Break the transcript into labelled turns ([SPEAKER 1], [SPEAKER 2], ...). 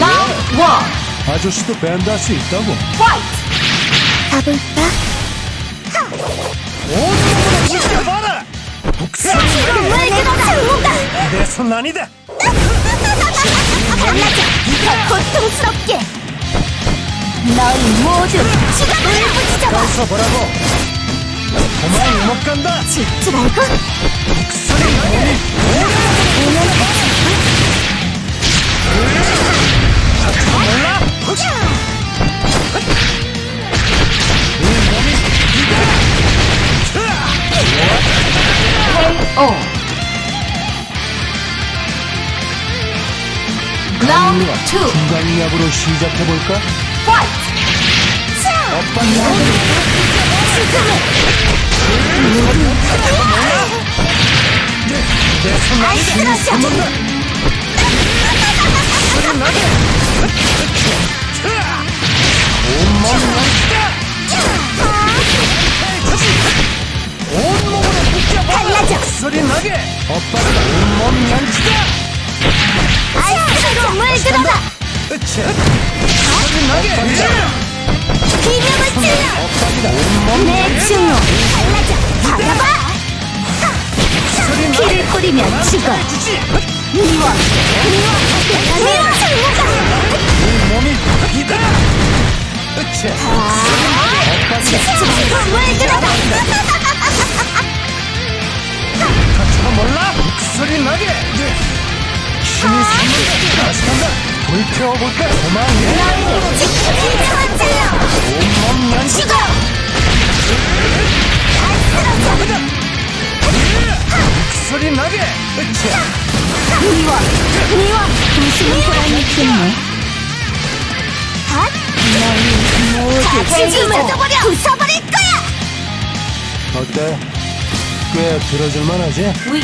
[SPEAKER 1] 원,
[SPEAKER 2] 아저씨도 밴드 할수 있다고.
[SPEAKER 1] 파이트!
[SPEAKER 3] 가볼까?
[SPEAKER 2] 온몸으로 봐라.
[SPEAKER 3] 왜 그러다!
[SPEAKER 2] 내손 아니다.
[SPEAKER 3] 달라져! 더 고통스럽게! 너희 모두 울부짖어봐!
[SPEAKER 2] 가서 보라고. 도망 못 간다.
[SPEAKER 3] 질줄 알고?
[SPEAKER 2] 소리 몸이
[SPEAKER 1] 라운드 2,
[SPEAKER 2] 중간약으로 시작해 볼까?
[SPEAKER 1] 파이트!
[SPEAKER 2] 온몸 연기다. 온몸으로 묶여봐.
[SPEAKER 3] 달라져!
[SPEAKER 2] 소리 나게. 엇박다 온몸 연기다. 소리 나게.
[SPEAKER 3] 비명을 질러! 내 증오! 달라져! 받아봐! 피를 뿌리면 죽어! 미워! 미워! 미워! 질줄 물들어라!
[SPEAKER 2] 저거 몰라? 소리 나게. 다시 간다. 불태워볼까? 도망해. 온몸 연기.
[SPEAKER 3] 죽어! 안쓰러져!
[SPEAKER 2] 소리 나게. 으쌰.
[SPEAKER 3] 미워! 미워! 핫! 너희 모두 죽음을 부숴버릴 거야!
[SPEAKER 2] 어때? 꽤 들어줄만하지?
[SPEAKER 1] 위,